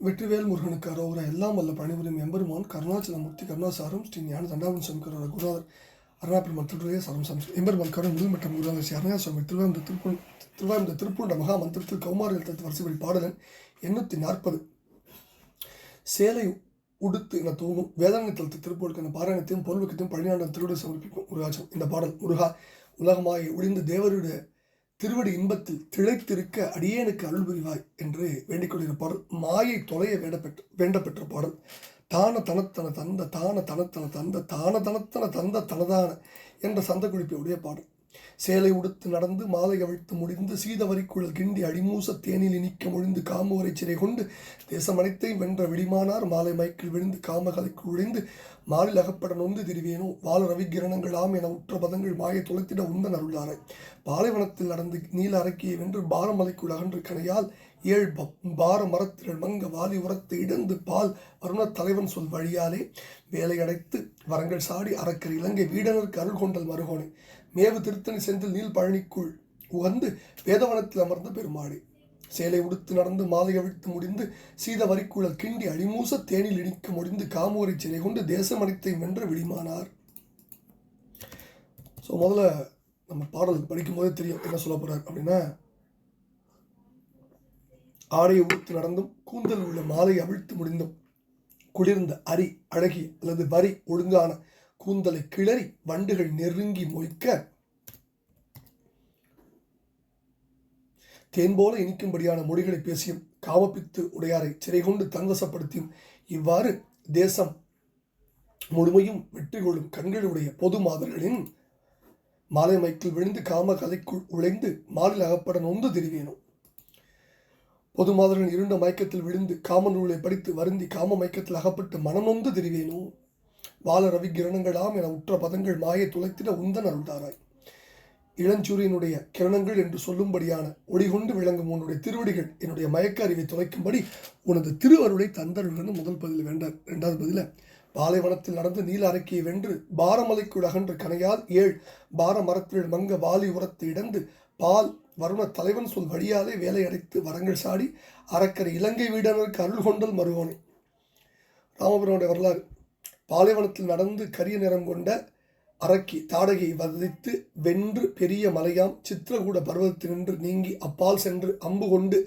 வெற்றிவேல் முருகனுக்கு அரோகரா எல்லாம் வல்ல பணிபுரியும் எம்பெருமான் கருணாச்சலமூர்த்தி கருணாசாரம் ஸ்ரீ ஞான தண்டாவன் சங்கர குருநாதர் அருணாபெருமான் திருடைய சரம் சம் எம்பெருமான் கருண் முதல் மற்றும் குருநாதர் ஸ்ரீ அருணா சுவாமி திருவாரூர் திருப்பூர் திருவாரூர் திருப்பூண்ட மகா மந்திரத்தில் கௌமாரி எழுத்து வரிசைப்படி பாடலன் எண்ணூற்றி நாற்பது. சேலை உடுத்து என தூங்கும் வேதாந்த தளத்து திருப்பூருக்கான பாராயணத்தையும் பொருளுக்கத்தையும் பழனியாண்டம் திருவிட சமர்ப்பிக்கும் முருகாச்சம் இந்த பாடல் முருகா உலகமாகி ஒளிந்த தேவருடைய திருவடி இன்பத்தில் திளைத்திருக்க அடியேனுக்கு அருள் புரிவாய் என்று வேண்டிக் கொள்கிற பாடல் மாயை தொலைய வேண்டப்பெற்ற வேண்டப்பெற்ற பாடல். தான தனத்தன தந்த தான தனத்தன தந்த தான தனத்தன தந்த தனதான என்ற சந்த குறிப்பையுடைய பாடல். சேலை உடுத்து நடந்து மாலை அவிழ்த்து முடிந்து சீதவரிக்குழல் கிண்டி அடிமூச தேனில் இனிக்க மொழிந்து காமுவரை சிறை கொண்டு தேசம் அனைத்தையும் வென்ற விடிமானார் மாலை மயக்கில் விழுந்து காமகலைக்கு உழைந்து மாலில் அகப்பட நொந்து திருவேனோ? வாழ ரவிகிரணங்களாம் என உற்ற பதங்கள் மாயை துளைத்திட உந்தன் அருளாரை. பாலைவனத்தில் நடந்து நீல அரக்கியை வென்று பாரமலைக்குள் அகன்று கனையால் ஏழ் பார மரத்திரள் மங்க வாலி உரத்து இடந்து பால் வருண தலைவன் சொல் வழியாலே வேலையடைத்து வரங்கள் சாடி அறக்கர் இலங்கை வீடனருக்கு அருள் கொண்டல் மருகோனை மேவு திருத்தணி செந்தில் நீல் பழனிக்குள் உகந்து வேதவனத்தில் அமர்ந்த பெருமாடி சேலை உடுத்து நடந்து மாலை அவிழ்த்து முடிந்து சீத வரிக்குழல் கிண்டி அழிமூச தேனில் இனிக்க முடிந்து காமூரை சிறை கொண்டு தேசம் வென்று விழிமானார் ஸோ முதல்ல நம்ம பாடல் படிக்கும் போதே தெரியும் என்ன சொல்ல போகிறார் அப்படின்னா ஆடையை உடுத்து நடந்தும் கூந்தல் உள்ள மாலை அவிழ்த்து முடிந்தும் குளிர்ந்த அரி அழகி அல்லது வரி ஒழுங்கான கூந்தலை கிளறி வண்டுகள் நெருங்கி மொய்க்க. தேன் போல இனிக்கும்படியான மொழிகளை பேசியும் காமப்பித்து உடையாரை சிறை கொண்டு தன்வசப்படுத்தியும் இவ்வாறு தேசம் முழுமையும் வெற்றி கொள்ளும் கண்களுடைய பொது மாதர்களின் மாலை மைக்கில் விழுந்து காம கதைக்குள் உழைந்து மாலில் அகப்பட நொந்து திரிவேனும் பொது மாதர்கள் இருண்ட மயக்கத்தில் விழுந்து காம நூலை படித்து வருந்தி காம மயக்கத்தில் அகப்பட்டு மனநொந்து திரிவேனோ? வாழ ரவி கிரணங்களாம் என உற்ற பதங்கள் மாயை துளைத்திட உந்தன் அருள்தாராய். இளஞ்சூரியனுடைய கிரணங்கள் என்று சொல்லும்படியான ஒளிகொண்டு விளங்கும் உன்னுடைய திருவடிகள் என்னுடைய மயக்க அறிவை துளைக்கும்படி உனது திருவருளை தந்தருள்னு முதல் பதில் வேண்டார் இரண்டாவது பதில பாலைவனத்தில் நடந்து நீல அரைக்கியை வென்று பாரமலைக்குள் அகன்று கனையால் ஏழ் பார மரத்தில் மங்க வாலி உரத்து இடந்து பால் வருண தலைவன் சொல் வழியாலே வேலை அடைத்து வரங்கள் சாடி அறக்கரை இலங்கை வீடனருக்கு அருள் கொண்டல் மருகோனே ராமபுரனுடைய வரலாறு. பாலைவனத்தில் நடந்து கரிய நிறம் கொண்ட அரக்கி தாடகையை வதைத்து வென்று பெரிய மலையாம் சித்திரகூட பர்வதத்தினின்று நீங்கி அப்பால் சென்று அம்பு கொண்டு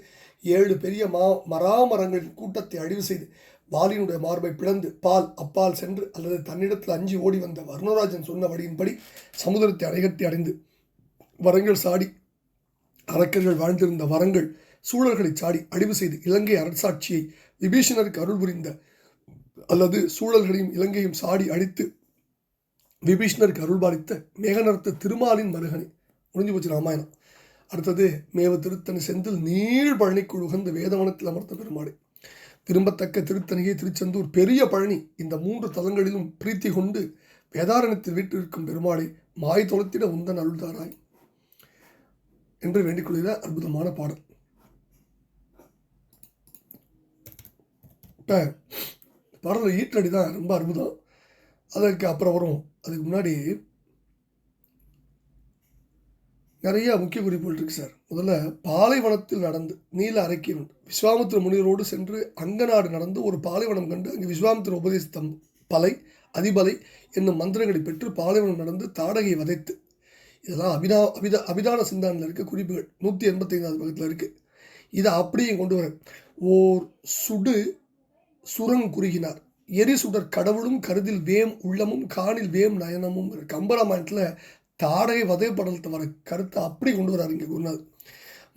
ஏழு பெரிய மா மராமரங்களின் கூட்டத்தை அழிவு செய்து வாலினுடைய மார்பை பிளந்து பால் அப்பால் சென்று அல்லது தன்னிடத்தில் அஞ்சி ஓடி வந்த வர்ணராஜன் சொன்ன வழியின்படி சமுதிரத்தை அடைகட்டி அடைந்து வரங்கள் சாடி அரக்கர்கள் வாழ்ந்திருந்த வரங்கள் சூழல்களை சாடி அழிவு செய்து இலங்கை அரசாட்சியை விபீஷணருக்கு அருள் புரிந்த அல்லது சூழல்களையும் இலங்கையும் சாடி அடித்து விபீஷ்ணருக்கு அருள்பாலித்த மேகநர்த்த திருமாலின் மருகனை. முடிஞ்சு போச்சு ராமாயணம். அடுத்தது மேவ திருத்தணி செந்தில் நீள் பழனிக்குள் உகந்த வேதவனத்தில் அமர்த்த பெருமாடு திரும்பத்தக்க திருத்தணியை திருச்செந்தூர் பெரிய பழனி. இந்த மூன்று தலங்களிலும் பிரீத்தி கொண்டு வேதாரணத்தில் வீட்டிருக்கும் பெருமாளை மாய் தொலைத்திட உந்தன் அருள்தாராய் என்று வேண்டிக்கொள்கிற அற்புதமான பாடல். இப்போ பாடலில் ஈட்டடி தான் ரொம்ப அற்புதம். அதற்கு அப்புறம் வரும். அதுக்கு முன்னாடி நிறைய முக்கிய குறிப்புகள் இருக்குது சார். முதல்ல பாலைவனத்தில் நடந்து நீல அரைக்கியவன் விஸ்வாமித்திர முனிவரோடு சென்று அங்கநாடு நடந்து ஒரு பாலைவனம் கண்டு அங்கே விஸ்வாமித்திர உபதேசித்தம் பலை அதிபலை என்னும் மந்திரங்களை பெற்று பாலைவனம் நடந்து தாடகை வதைத்து. இதெல்லாம் அபிதா அபித அபிதான சிந்தானில் இருக்க குறிப்புகள். நூற்றி எண்பத்தைந்தாவது பக்கத்தில் இருக்குது இதை அப்படியும் கொண்டு வர. ஓர் சுடு சுரங் குறுகினார். எரி சுடர் கடவுளும் கருதில் வேம் உள்ளமும் காணில் வேம் நயனமும் கம்பராமாயணத்தில் தாடகை வதைப்படலத்தை வர கருத்தை அப்படி கொண்டு வராரு இங்கே குருநாத்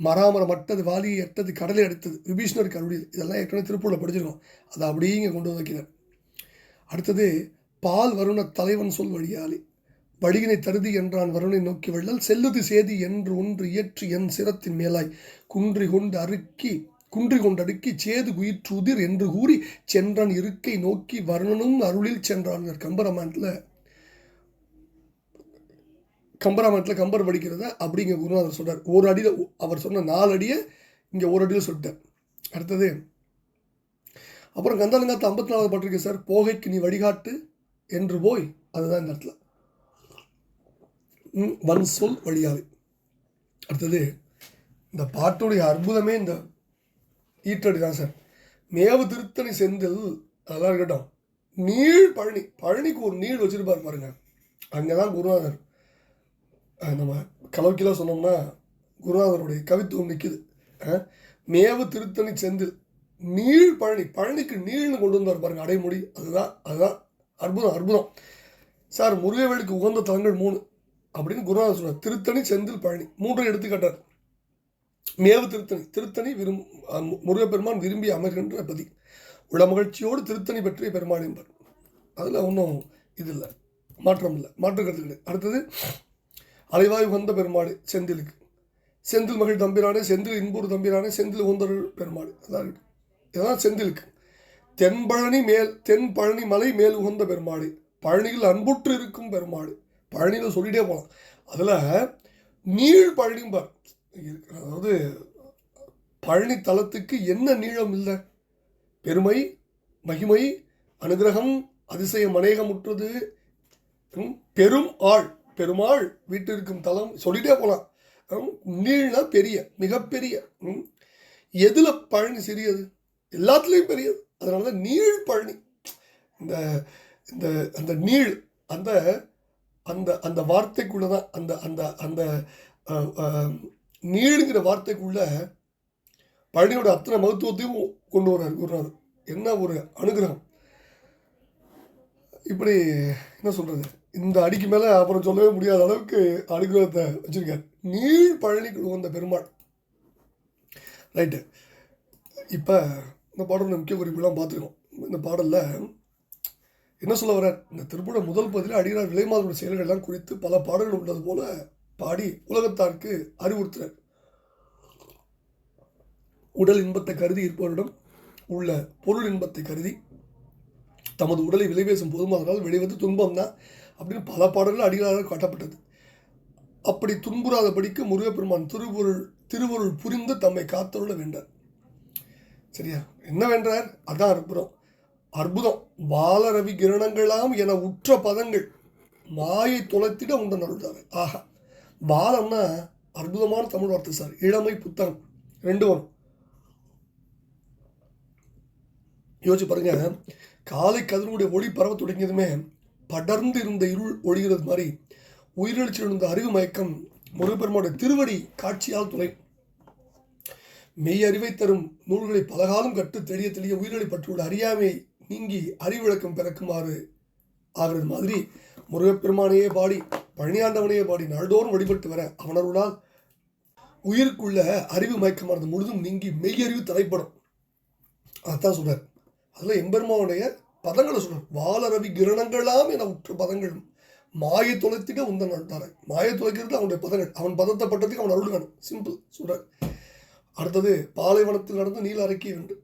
மராமரம் அட்டது வாலியை எட்டது கடலை எடுத்தது விபீஷ்ணருக்கு அருளியது இதெல்லாம் ஏற்கனவே திருப்பூரில் படிச்சிருக்கோம். அதை அப்படியே இங்கே கொண்டு வந்து வைக்கிறார். அடுத்தது பால் வருண தலைவன் சொல் வழியாலே. வழியினை தருதி என்றான் வருணை நோக்கி வள்ளல் செல்லுது சேதி என்று ஒன்று இயற்றி என் சிரத்தின் மேலாய். குன்றி கொண்டு அறுக்கி குன்றி கொண்டடுக்கி சேது குயிற்றுதிர் என்று கூறி சென்றான் இருக்கை நோக்கி வருணனும் அருளில் சென்றான். கம்பராமாயணத்தில் கம்பராமாயணத்தில் கம்பர் படிக்கிறத அப்படிங்க குருநாதர் சொல்கிறார் ஒரு அடியில் அவர் சொன்ன நாலு அடியை இங்கே ஒரு அடியில் சொல்லிட்டார். அடுத்தது அப்புறம் கந்தலங்காத்து ஐம்பத்தி நாலாவது பாட்டிருக்கு சார் போகைக்கு நீ வழிகாட்டு என்று போய் அதுதான் இந்த இடத்துல. வன் சொல் வழியாது. அடுத்தது இந்த பாட்டுடைய அற்புதமே இந்த ஈற்றடி தான் சார். மேவு திருத்தணி செந்தில் அதெல்லாம் இருக்கட்டும். நீள் பழனி பழனிக்கு ஒரு நீள் வச்சுருப்பார் பாருங்க. அங்கே தான் குருநாதர் நம்ம கலோக்கிலாம் சொன்னோம்னா குருநாதருடைய கவித்துவம் நிற்குது மேவு திருத்தணி செந்தில் நீள் பழனி பழனிக்கு நீள்னு கொண்டு வந்தார் பாருங்க அடைமொழி. அதுதான் அதுதான் அற்புதம் அற்புதம். சார் முருகவேலுக்கு உகந்த தலங்கள் மூணு அப்படின்னு குருநாதர் சொன்னார். திருத்தணி செந்தில் பழனி. மூன்றை எடுத்துக்காட்டார். மேவு திருத்தணி திருத்தணி விரும் முருகப்பெருமான் விரும்பி அமர்கின்ற பதி. உள்ள மகிழ்ச்சியோடு திருத்தணி பற்றிய பெருமாள் என்பர். அதில் ஒன்றும் இது இல்லை மாற்றம் இல்லை மாற்று கருத்து கிடையாது அடுத்தது அலைவாய் உகந்த பெருமாள் செந்திலுக்கு. செந்தில் மகிழ் தம்பிரானே செந்தில் இன்பூர் தம்பிரானே செந்தில் உந்தர் பெருமாள். அதான் இருக்கு. இதுதான் செந்திலுக்கு. தென்பழனி மேல் தென் பழனி மலை மேல் உகந்த பெருமாள். பழனியில் அன்புற்று இருக்கும் பெருமாள். பழனியில் சொல்லிட்டே போகலாம் அதில் நீழ் பழனிம்பார் அதாவது பழனி தலத்துக்கு என்ன நீளம் இல்லை? பெருமை மகிமை அனுகிரகம் அதிசயம் அநேகமுற்றது. பெரும் ஆள் பெருமாள் வீட்டிற்கும் தலம் சொல்லிட்டே போகலாம் நீள்னா பெரிய மிகப்பெரிய. ம், பழனி சிறியது? எல்லாத்துலேயும் பெரியது. அதனால தான் நீள் பழனி. இந்த இந்த அந்த நீள் அந்த அந்த அந்த வார்த்தைக்குள்ள தான் அந்த அந்த அந்த நீடுங்கிற வார்த்தைக்குள்ள பழனியோட அத்தனை மகத்துவத்தையும் கொண்டு வர்றார் குருநாதர் என்ன ஒரு அனுகிரகம்? இப்படி என்ன சொல்றது? இந்த அடிக்கு மேலே அப்புறம் சொல்லவே முடியாத அளவுக்கு அனுகிரகத்தை வச்சிருக்கார். நீள் பழனிக்கு வந்த பெருமாள். ரைட்டு இப்போ இந்த பாடலோட முக்கிய குறிப்புலாம் பார்த்துருக்கோம். இந்த பாடலில் என்ன சொல்ல வர்றார்? இந்த திருப்பூட முதல் பகுதியில் அடிகிறார் விலைமாதோட செயல்கள்லாம் குறித்து பல பாடல்கள் உள்ளது போல பாடி உலகத்தாருக்கு அறிவுறுத்தினர் உடல் இன்பத்தை கருதி இருப்பவரிடம் உள்ள பொருள் இன்பத்தை கருதி தமது உடலை விலைபேசும் போதுமானால் விளைவது துன்பம் தான் அப்படின்னு பல பாடல்கள் அடிகளாக காட்டப்பட்டது. அப்படி துன்புறாதபடிக்கு முருகப்பெருமான் திருவொருள் திருவொருள் புரிந்து தம்மை காத்தருள வேண்டார். சரியா? என்ன வேண்டார்? அதான் அற்புதம். அற்புதம். வாலரவி கிரணங்களாம் என உற்ற பதங்கள். மாயை தொலைத்திட உண்ட நருள்தார் ஆஹா. பாலம்னா அற்புதமான தமிழ் வார்த்தை சார். இளமை புத்தகம். ரெண்டு வரும். யோசிச்சு பாருங்க. காலை கதிரனுடைய ஒளி பரவ தொடங்கியதுமே படர்ந்து இருந்த இருள் ஒளிகிறது மாதிரி உயிரெழுச்சியில் இருந்த அறிவு மயக்கம் முருகப்பெருமானுடைய திருவடி காட்சியால் துணை. மெய் அறிவை தரும் நூல்களை பலகாலம் கற்று தெளிய தெளிய உயிர்களை பற்றியுள்ள அறியாமை நீங்கி அறிவிளக்கம் பிறக்குமாறு ஆகிறது மாதிரி முருகப்பெருமானையே பாடி பழனியாண்டவனையே பாடி நாள்தோறும் வழிபட்டு வர அவனருளால் உயிருக்குள்ள அறிவு மயக்கமானது முழுதும் நீங்கி மெய்யறிவு தலைப்படும் அதான் சொல்றார். அதில் எம்பெருமாவுடைய பதங்களை சொல்றார். வாலரவி கிரணங்களாம் என உற்ற பதங்களும் மாயை தொலைத்துக்க உந்தன் அழுத்தாரன் மாயை தொலைக்கிறது அவனுடைய பதங்கள். அவன் பதத்தை பட்டதுக்கு அவன் அருள்கான் சிம்பிள் சொல்றார். அடுத்தது பாலைவனத்தில் நடந்து நீல அரக்கிய உண்டு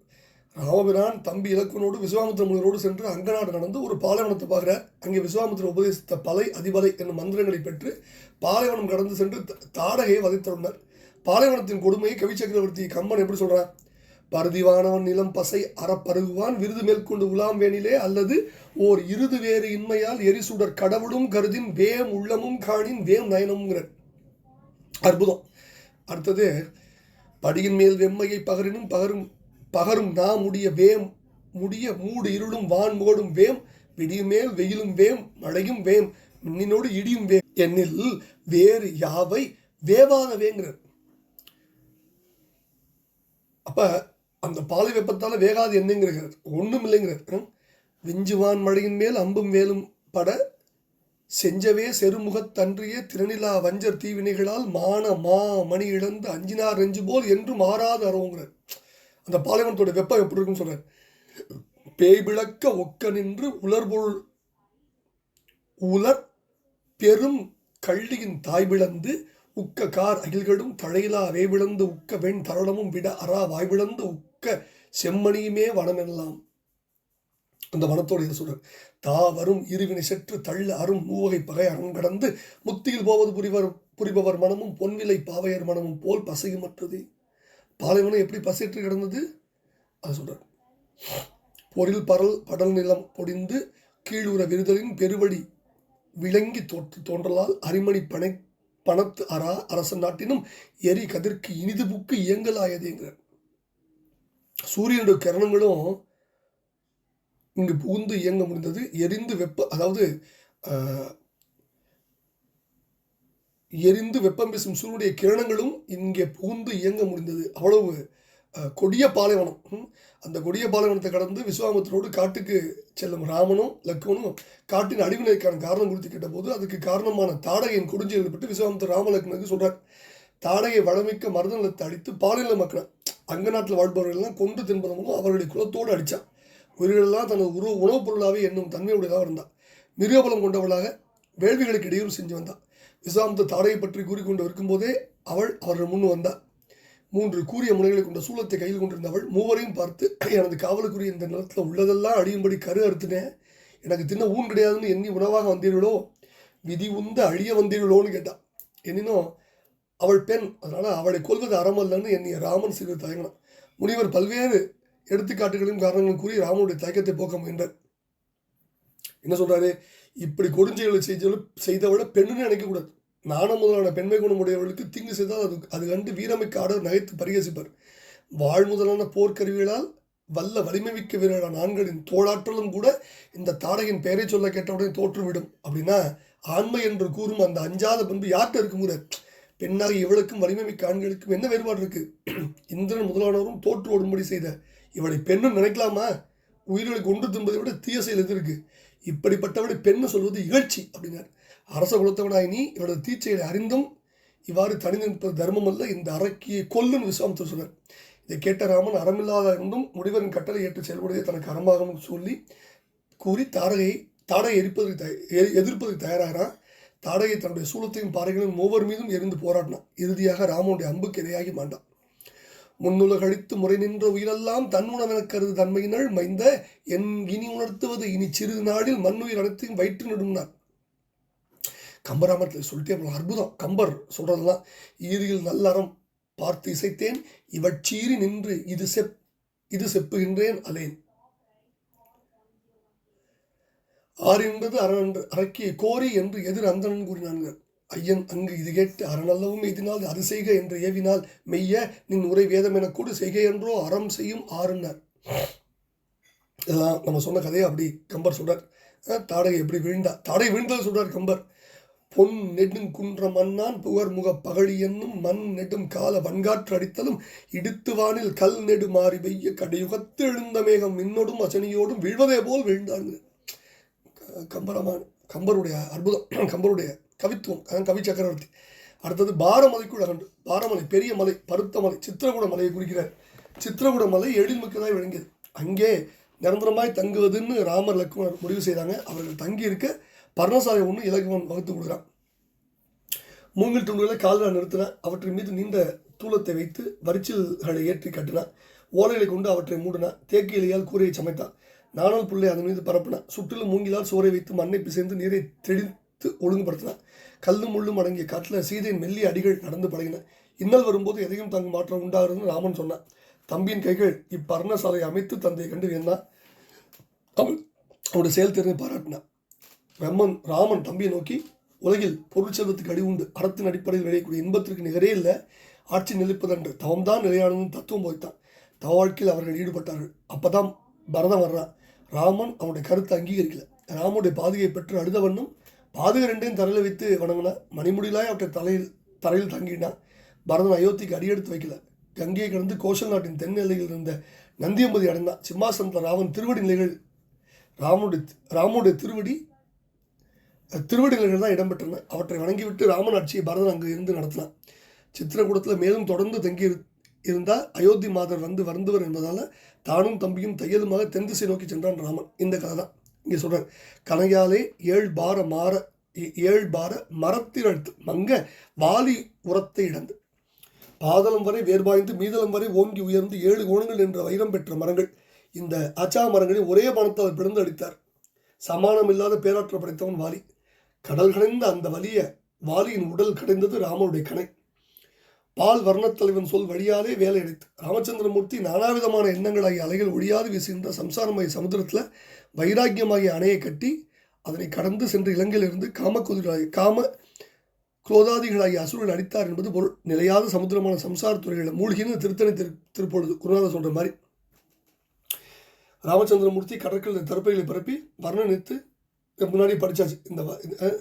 ராமபிரான் தம்பி இலக்குனோடு விஸ்வாமித்திர முனிவரோடு சென்று அங்கநாடு நடந்து ஒரு பாலைவனத்தை பார்க்கிறார். அங்கே விஸ்வாமித்திர உபதேசித்த பலை அதிபலை என்னும் மந்திரங்களை பெற்று பாலைவனம் கடந்து சென்று த- தாடகையை வதைத்தருளினார். பாலைவனத்தின் கொடுமையை கவி சக்கரவர்த்தி கம்பன் எப்படி சொல்றான் பருதிவானவன் நிலம் பசை அறப்பருகுவான் விருது மேற்கொண்டு உலாம் வேணிலே அல்லது ஓர் இருது வேறு இன்மையால் எரிசுடர் கடவுளும் கருதின் வேம் உள்ளமும் காணின் வேம் நயனமுங்கிற அற்புதம். அடுத்தது படியின் மேல் வெம்மையை பகரினும் பகரும் பகரும் நா முடிய வேம் முடிய மூடு இருளும் வான் மூடும் வேம் விடியும் மேல் வெயிலும் வேம் மழையும் வேம் மின்னினோடு இடியும் வேம். என்னில் வேறு யாவை வேவாத வேங்கிறார் அப்ப அந்த பாலை வெப்பத்தால வேகாது என்னங்கிறார் ஒன்றும் இல்லைங்கிறார் விஞ்சுவான் மழையின் மேல் அம்பும் வேலும் பட செஞ்சவே செருமுகத்தன்றிய திருநிலா வஞ்சர் தீவினைகளால் மான மா மணி இழந்து அஞ்சினார் நெஞ்சு போல் என்றும் மாறாது அறவுங்கிறார் அந்த பாலைவனத்தோட வெப்பம் எப்படி இருக்குன்னு சொல்றார். பேய் விளக்க ஒக்க நின்று உலர்பொருள் உலர் பெரும் கள்ளியின் தாய் விளந்து உக்க கார் அகில்களும் தழையிலா வேவிழந்து உக்க வெண் தரளமும் விட அரா வாய்விழந்து உக்க செம்மணியுமே வனமெல்லாம் அந்த வனத்தோட இதை சொல்றார். தா வரும் இருவினை செற்று தள்ள அரும் மூவகை பகை அறம் கடந்து முத்தியில் போவது புரிவர் புரிபவர் மனமும் பொன்விலை பாவையர் மனமும் போல் பசையுமற்றது. பாலைவனம் எப்படி பசையற்று கிடந்தது? அதை சொல்கிறார் பொரில் பரல் படல் நிலம் பொடிந்து கீழுற விருதலின் பெருவழி விளங்கி தோற்று தோன்றலால் அரிமணி பனை பணத்து அரா அரசன் நாட்டினும் எரி கதிர்க்கு இனிது புக்கு இயங்கலாயதுங்கிறார் சூரியனுடைய கிரணங்களும் இங்கு புகுந்து இயங்க முடிந்தது. எரிந்து வெப்ப அதாவது எரிந்து வெப்பம் பேசும் சூரியனுடைய கிரணங்களும் இங்கே புகுந்து இயங்க முடிந்தது. அவ்வளவு கொடிய பாலைவனம். ம். அந்த கொடிய பாலைவனத்தை கடந்து விஸ்வாமித்திரோடு காட்டுக்கு செல்லும் ராமனும் லக்ஷ்மணும் காட்டின் அடிவினைக்கான காரணம் குறித்து கேட்டபோது அதுக்கு காரணமான தாடகையின் கொடுஞ்செயல் பட்டு விஸ்வாமித்திர ராமலக்னுக்கு சொல்கிறார் தாடகை வளமிக்க மருதநிலத்தை அடித்து பாலின மக்களை அங்க நாட்டில் வாழ்பவர்கள்லாம் கொண்டு தின்பதன் மூலம் அவர்களுடைய குலத்தோடு அடித்தான் உயிர்களெல்லாம் தனது உருவ உணவுப் பொருளாகவே என்னும் தன்மையுடையதாக இருந்தான் மிருகபலம் கொண்டவளாக வேள்விகளுக்கு இடையூறு செஞ்சு வந்தான் விஸ்வாமித்த தாடையை பற்றி கூறிக்கொண்டு இருக்கும்போதே அவள் அவர்கள் முன் வந்தாள். மூன்று கூறிய முனைகளை கொண்ட சூலத்தை கையில் கொண்டிருந்தவள் மூவரையும் பார்த்து எனது காவலுக்குரிய இந்த நிலத்தில் உள்ளதெல்லாம் அழியும்படி கரு அறுத்துனேன் எனக்கு தின்ன ஊன் கிடையாதுன்னு எண்ணி உணவாக வந்தீர்களோ? விதி உந்த அழிய வந்தீர்களோன்னு கேட்டான். எனினும் அவள் பெண் அதனால் அவளை கொல்வது அறமல்லன்னு என்னை ராமன் சிறு தயங்கினான். முனிவர் பல்வேறு எடுத்துக்காட்டுகளையும் காரணங்களும் கூறி ராமனுடைய தயக்கத்தை போக்க முயன்றார். என்ன சொல்கிறாரு இப்படி கொடுஞ்செயலை செய்தவளை செய்தவளை பெண்ணுன்னு நினைக்கக்கூடாது. நாணம் முதலான பெண்மை குணமுடையவர்களுக்கு தீங்கு செய்தால் அது அது கண்டு வீரமிக்க ஆடவர் நகைத்து பரிகசிப்பார். வாழ் முதலான போர்க்கருவிகளால் வல்ல வலிமை மிக்க வீரர்களான ஆண்களின் தோளாற்றலும் கூட இந்த தாடகின் பெயரை சொல்ல கேட்டவுடனே தோற்றுவிடும். அப்படின்னா ஆண்மை என்று கூறும் அந்த அஞ்சாத பண்பு யார்கிட்ட இருக்குங்கிற பெண்ணாக இவளுக்கும் வலிமை மிக்க ஆண்களுக்கும் என்ன வேறுபாடு இருக்கு? இந்திரன் முதலானவரும் தோற்று ஓடும்படி செய்த இவளை பெண்ணும் நினைக்கலாமா? உயிர்களுக்கு ஒன்று தின்பதை விட தீய செயல் எது இருக்குது இப்படிப்பட்டவளை பெண்ணு சொல்வது இகழ்ச்சி அப்படின்னார். அரச குலத்தவனாய் நீ இவளது தீச்செயலை அறிந்தும் இவ்வாறு தனிந்து நிற்பது தர்மம் அல்ல இந்த அரக்கியை கொல்லும் விஸ்வாமித்தர் சொன்னார். இதை கேட்ட ராமன் அறமில்லாத இருந்தும் முடிவரின் கட்டளை ஏற்று செயல்படுவதை தனக்கு அறமாகவும் சொல்லி கூறி தாடகையை தாடையை எரிப்பதற்கு எதிர்ப்பதற்கு தயாராகிறான் தாடகை தன்னுடைய சூலத்தையும் பாறைகளையும் மூவர் மீதும் எரிந்து போராடினான் இறுதியாக ராமனுடைய அம்புக்கு இரையாகி மாண்டான் முன்னுலகழித்து முறை நின்ற உயிரெல்லாம் தன் உணவெனக் கருது தன்மையினள் மைந்த என் இனி உணர்த்துவது இனி சிறிது நாளில் மண்ணுயிர் அனைத்தையும் வயிற்று நெடும்னார். கம்பராமத்தில் சொல்லிட்டே போகலாம் அற்புதம். கம்பர் சொல்றதெல்லாம் ஈரியில் நல்லறம் பார்த்து இசைத்தேன் இவற்றீறி நின்று இது செப் இது செப்புகின்றேன் அலேன். ஆறு என்பது அரண் அரக்கிய கோரி என்று எதிர் அந்தணன் கூறினான்கள் ஐயன் அங்கு இது கேட்டு அறநல்லவும் எதினால் அது செய்க என்று ஏவினால் மெய்ய நின் உரை வேதம் என கூடு செய்க என்றோ அறம் செய்யும் ஆறுனர். இதெல்லாம் நம்ம சொன்ன கதையை அப்படி கம்பர் சொல்றார். தாடகை எப்படி விழுந்தா தாடகை விழுந்தது சொல்றார் கம்பர். பொன் நெடுங் குன்ற மன்னான் புகர் முக பகழி என்னும் மண் நெடும் கால வன்காற்று அடித்தலும் இடித்து வானில் கல் நெடு மாறி பெய்ய கடையுகத்து எழுந்த மேகம் மின்னோடும் அசனியோடும் விழுவதே போல் விழுந்தாங்க கம்பரமான கம்பருடைய அற்புதம் கம்பருடைய கவித்துவம் அதான் கவி சக்கரவர்த்தி. அடுத்தது பாரமலைக்குள் அகன்று பாரமலை பெரிய மலை பருத்த மலை சித்திரகுட மலையை குறிக்கிறார். சித்திரகுட மலை எழில்மிக்கதாய் விளங்கியது. அங்கே நிரந்தரமாய் தங்குவதுன்னு ராமர் லக்ஷ்மணர் முடிவு செய்தாங்க. அவர்கள் தங்கி இருக்க பர்ணசாலை ஒன்று இலக்குவன் வகுத்து கொடுக்குறான். மூங்கில் துண்டுகளை கால்கள் நிறுத்தினான். அவற்றின் மீது நீண்ட தூளத்தை வைத்து வரிச்சில்களை ஏற்றி கட்டினான். ஓலைகளை கொண்டு அவற்றை மூடினான். தேக்கு இலையால் கூரையை சமைத்தான். நானல் புள்ளை அதன் மீது பரப்பினான். சுற்றிலும் மூங்கிலால் சோறை வைத்து மண்ணை பிசைந்து நீரை தெளித்து ஒழுங்குபடுத்தினான். கல்லும் முள்ளும் அடங்கிய காட்டில் சீதையின் மெல்லிய அடிகள் நடந்து பழகின. இன்னல் வரும்போது எதையும் தங்கு மாற்றம் உண்டாகிறதுன்னு ராமன் சொன்னான். தம்பியின் கைகள் இப்பர்ணசாலை அமைத்து தந்தை கண்டு வியந்தான். அவள் அவனுடைய செயல்திறனை பாராட்டினான். பிரம்மன் ராமன் தம்பியை நோக்கி உலகில் பொருள் செல்வத்துக்கு அடி உண்டு. அறத்தின் அடிப்படையில் விளையக்கூடிய இன்பத்திற்கு நிகரே இல்லை. ஆட்சி நிலைப்பதென்று தவம்தான் நிலையானதுன்னு தத்துவம் போய்த்தான். தவ வாழ்க்கையில் அவர்கள் ஈடுபட்டார்கள். அப்போதான் பரதம் வர்றான். ராமன் அவனுடைய கருத்தை அங்கீகரிக்கல. ராமனுடைய பாதுகையை பெற்று அழுத வண்ணம் பாதுகை ரெண்டையும் தரையில் வைத்து வணங்கினா மணிமுடியிலாய் அவற்றை தலையில் தரையில் தங்கினான் பரதன் அயோத்திக்கு அடியெடுத்து வைக்கல. கங்கையை கடந்து கோஷல் நாட்டின் தென் எல்லையில் இருந்த நந்தியம்பதி அடைந்தான். சிம்மாசனத்தில் ராவன் திருவடி நிலைகள் ராமனுடைய ராமனுடைய திருவடி திருவடி நிலைகள் தான் இடம்பெற்றன. அவற்றை வணங்கிவிட்டு ராமன் ஆட்சியை பரதன் அங்கு இருந்து நடத்தினான். சித்திரகூடத்தில் மேலும் தொடர்ந்து தங்கி இருந்தால் அயோத்தி மாதர் வந்து வருந்தவர் என்பதால் தானும் தம்பியும் தையலுமாக தென் திசை நோக்கி சென்றான் ராமன். இந்த கதை தான் இங்கே சொல்கிறார் கனையாலே ஏழ் பார மாற ஏ- ஏழ் பார மரத்திரழுத்து மங்க வாலி உரத்தை இடந்து பாதளம் வரை வேர்பாய்ந்து மீதளம் வரை ஓங்கி உயர்ந்து ஏழு கோணங்கள் என்ற வைரம் பெற்ற மரங்கள் இந்த அச்சா மரங்களை ஒரே பணத்தால் பிறந்து அடித்தார். சமானம் இல்லாத பேராற்றல் படைத்தவன் வாலி. கடல் கடைந்த அந்த வலிய வாலியின் உடல் கடைந்தது ராமனுடைய கணை. பால் வர்ணத்தலைவன் சொல் வழியாலே வேலை அடைத்து ராமச்சந்திரமூர்த்தி நானாவிதமான எண்ணங்களாகிய அலைகள் ஒழியாது வீசுகின்ற சம்சாரமாகிய சமுதிரத்தில் வைராக்கியமாகிய அணையை கட்டி அதனை கடந்து சென்று இலங்கையிலிருந்து காமக்குதிராகிய காம குரோதாதிகளாகிய அசுரன் அடித்தார் என்பது பொருள். நிலையாத சமுத்திரமான சம்சார துறைகளை மூழ்கின்னு திருத்தணி திரு திருப்பொழுது. குருநாதர் சொல்கிற மாதிரி. ராமச்சந்திரமூர்த்தி கடற்கரை தரப்பைகளை பரப்பி வர்ணனித்து முன்னாடி படித்தாச்சு இந்த வ-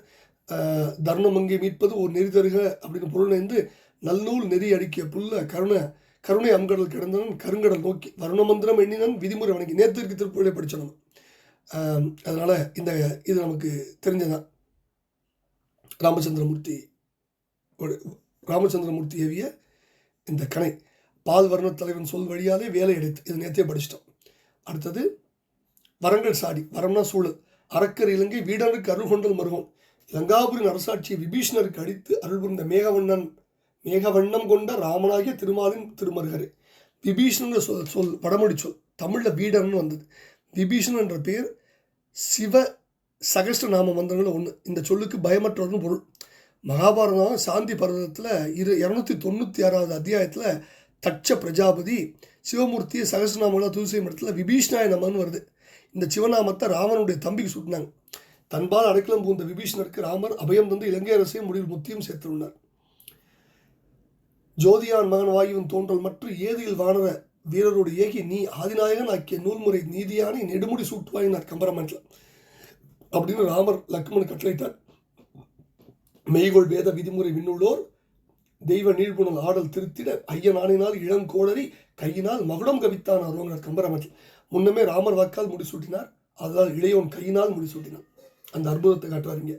தர்ணம் அங்கே மீட்பது ஒரு நெறி தருக அப்படின்னு பொருள் இணைந்து நல்லூல் நெறி அடிக்கிய புல்ல கருணை கருணை அங்கடல் கிடந்தனன் கருங்கடல் நோக்கி வருணமந்திரம் எண்ணினன் விதிமுறை வணங்கி நேத்திற்கு திருப்பூரிலே படித்தனும் அதனால் இந்த இது நமக்கு தெரிஞ்சதான் ராமச்சந்திரமூர்த்தி ஒரு- ராமச்சந்திரமூர்த்தி ஏவிய இந்த கணை பால் வர்ண தலைவன் சொல் வழியாலே வேலை எடுத்து இது நேற்றே படிச்சிட்டோம். அடுத்தது வரங்கள் சாடி வரம்னா சூழல் அரக்கர் இலங்கை வீடனுக்கு அருள் கொண்டல் மருகம் லங்காபுரின் அரசாட்சியை விபீஷணருக்கு அடித்து அருள் புரிந்த மேகவண்ணன் மேகவண்ணம் கொண்ட ராமனாகிய திருமாலின் திருமருகர். விபீஷணன் சொல் சொல் வடமொழி சொல் தமிழில் வீடன்னு வந்தது. விபீஷணன் பேர் சிவ சகஸ்ட நாம மந்திரங்கள் ஒன்று இந்த சொல்லுக்கு பயமற்றவர்னு பொருள். மகாபாரதம் சாந்தி பர்வதத்தில் இரு இரநூத்தி தொண்ணூற்றி ஆறாவது அத்தியாயத்தில் தட்ச பிரஜாபதி சிவமூர்த்தியை சகஸ்ரநாமங்கள தூசியம் இடத்துல விபீஷ்ணாய நமன்னு வருது. இந்த சிவநாமத்தை ராமனுடைய தம்பிக்கு சுட்டினாங்க. தன்பால் அடைக்கலம் பூந்த விபீஷணருக்கு ராமர் அபயம் தந்து இலங்கை அரசையும் முடிவில் முத்தியும் சேர்த்துள்ளார் ஜோதியான் மகன் வாயுவின் தோன்றல் மற்றும் ஏதியில் வானர வீரரோடு ஏகி நீ ஆதிநாயகன் ஆக்கிய நூல்முறை நீதியானை நெடுமுடி சூட்டுவாயினார் கம்பரமன்றில் அப்படின்னு ராமர் லக்ஷ்மணன் கட்டளையிட்டார். மெய்கொள் வேத விதிமுறை விண்ணுள்ளோர் தெய்வ நீழ்புணல் ஆடல் திருத்திட ஐயன் ஆணினால் இளங்கோடரி கையினால் மகுடம் கவித்தான் அருவங்கர் கம்பரமன்றில் முன்னமே ராமர் வாக்கால் முடிசூட்டினார் அதனால் இளையோன் கையினால் முடிசூட்டினார் அந்த அற்புதத்தை காட்டுறாருங்க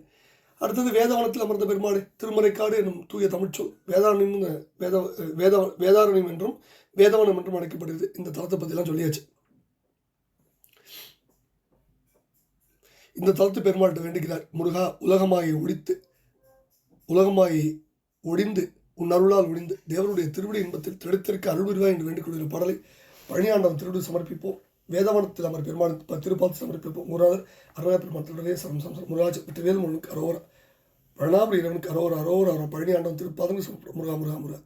அடுத்தது வேதவனத்தில் அமர்ந்த பெருமாடு திருமறைக்காடு என்னும் தூய தமிழ்ச்சொல் வேதாரண்யம் வேத வேத வேதாரண்யம் என்றும் வேதவனம் என்றும் அழைக்கப்படுது இந்த தலத்தை பற்றிலாம் சொல்லியாச்சு. இந்த தலத்து பெருமாள்கிட்ட வேண்டுகிறார் முருகா உலகமாயை ஒழித்து உலகமாயை ஒடிந்து உன் அருளால் ஒடிந்து தேவருடைய திருவிடி இன்பத்தில் திடத்திற்கு அருள் விரிவாய் என்று வேண்டிக் பாடலை பழனியாண்டவன் திருவிடு சமர்ப்பிப்போம். வேதவனத்தில் அமர் பெருமாள் திருப்பாத்து சமர்ப்பிப்போம். முருகாதர் அருணா பெருமாள் திருடவே சரம் சம்சம் முருகாஜ் வெற்றிவேல் முருகனுக்கு அரோரா பழனாபுரி இறைவனுக்கு அரோரா அரோரா அரோரா பழனியாண்டவன் திருப்பாதங்கள் முருகா முருகா முருகா.